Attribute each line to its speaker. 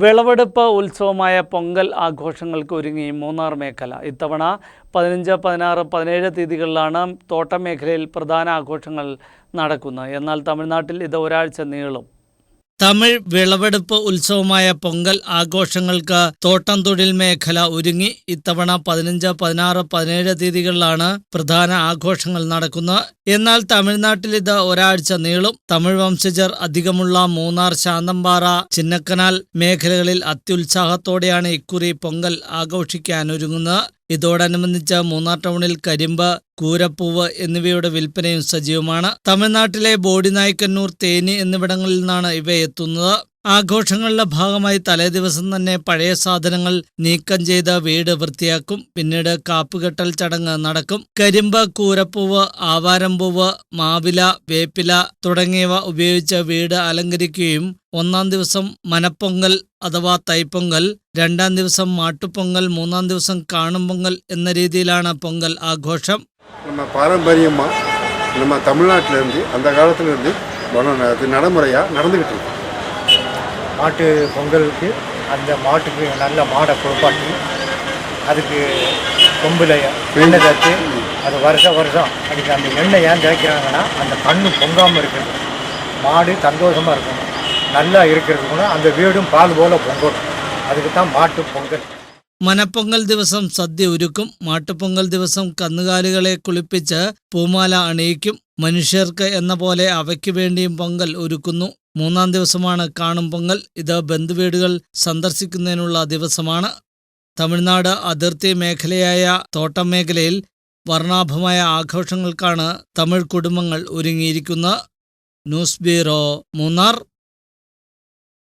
Speaker 1: വിളവെടുപ്പ് ഉത്സവമായ പൊങ്കൽ ആഘോഷങ്ങൾക്ക് ഒരുങ്ങി മൂന്നാർ മേഖല. ഇത്തവണ പതിനഞ്ച് പതിനാറ് പതിനേഴ് തീയതികളിലാണ് തോട്ടം മേഖലയിൽ പ്രധാന ആഘോഷങ്ങൾ നടക്കുന്നത്. എന്നാൽ തമിഴ്നാട്ടിൽ ഇത് ഒരാഴ്ച നീളും. തമിഴ് വിളവെടുപ്പ് ഉത്സവമായ പൊങ്കൽ ആഘോഷങ്ങൾക്ക് തോട്ടം തൊഴിൽ മേഖല ഒരുങ്ങി. ഇത്തവണ പതിനഞ്ച് പതിനാറ് പതിനേഴ് തീയതികളിലാണ് പ്രധാന ആഘോഷങ്ങൾ നടക്കുന്നത്. എന്നാൽ തമിഴ്നാട്ടിൽ ഇത് ഒരാഴ്ച നീളും. തമിഴ് വംശജർ അധികമുള്ള മൂന്നാർ ശാന്തമ്പാറ ചിന്നക്കനാൽ മേഖലകളിൽ അത്യുത്സാഹത്തോടെയാണ് ഇക്കുറി പൊങ്കൽ ആഘോഷിക്കാൻ ഒരുങ്ങുന്നത്. ഇതോടനുബന്ധിച്ച് മൂന്നാർ ടൗണിൽ കരിമ്പ് കൂരപ്പൂവ് എന്നിവയുടെ വിൽപ്പനയും സജീവമാണ്. തമിഴ്നാട്ടിലെ ബോഡിനായ്ക്കന്നൂർ തേനി എന്നിവിടങ്ങളിൽ നിന്നാണ് ഇവ എത്തുന്നത് ആഘോഷങ്ങളുടെ ഭാഗമായി തലേദിവസം തന്നെ പഴയ സാധനങ്ങൾ നീക്കം ചെയ്ത് വീട് വൃത്തിയാക്കും. പിന്നീട് കാപ്പുകെട്ടൽ ചടങ്ങ് നടക്കും. കരിമ്പ് കൂരപ്പൂവ് ആവാരംപൂവ് മാവില വേപ്പില തുടങ്ങിയവ ഉപയോഗിച്ച് വീട് അലങ്കരിക്കുകയും ഒന്നാം ദിവസം മനപ്പൊങ്കൽ അഥവാ തൈപ്പൊങ്കൽ രണ്ടാം ദിവസം മാട്ടുപൊങ്കൽ മൂന്നാം ദിവസം കാണും പൊങ്കൽ എന്ന രീതിയിലാണ് പൊങ്കൽ ആഘോഷം
Speaker 2: நம்ம பாரம்பரியமாக நம்ம தமிழ்நாட்டிலேருந்து அந்த காலத்துலேருந்து அது நடைமுறையாக நடந்துக்கிட்டு இருக்கு
Speaker 3: மாட்டு பொங்கலுக்கு அந்த மாட்டுக்கு நல்ல மாடை குளிப்பாட்டி அதுக்கு கொம்பில் எண்ணெய் தேய்ச்சி அது வருஷம் வருஷம் அதுக்கு அந்த எண்ணெய் ஏன் தேய்க்கிறாங்கன்னா அந்த கண்ணு பொங்காமல் இருக்குது மாடு சந்தோஷமாக இருக்கணும் நல்லா இருக்கிறதுக்கு அந்த வீடும் பால் போல் பொங்கணும் அதுக்கு தான் மாட்டு பொங்கல்
Speaker 1: മനപ്പൊങ്കൽ ദിവസം സദ്യ ഒരുക്കും മാട്ടുപൊങ്കൽ ദിവസം കന്നുകാലികളെ കുളിപ്പിച്ച് പൂമാല അണിയിക്കും മനുഷ്യർക്ക് എന്ന പോലെ അവയ്ക്ക് വേണ്ടിയും പൊങ്കൽ ഒരുക്കുന്നു മൂന്നാം ദിവസമാണ് കാണും പൊങ്കൽ ഇത് ബന്ധുവീടുകൾ സന്ദർശിക്കുന്നതിനുള്ള ദിവസമാണ് തമിഴ്നാട് അതിർത്തി മേഖലയായ തോട്ടം മേഖലയിൽ വർണ്ണാഭമായ ആഘോഷങ്ങൾക്കാണ് തമിഴ് കുടുംബങ്ങൾ ഒരുങ്ങിയിരിക്കുന്നത് ന്യൂസ് ബ്യൂറോ മൂന്നാർ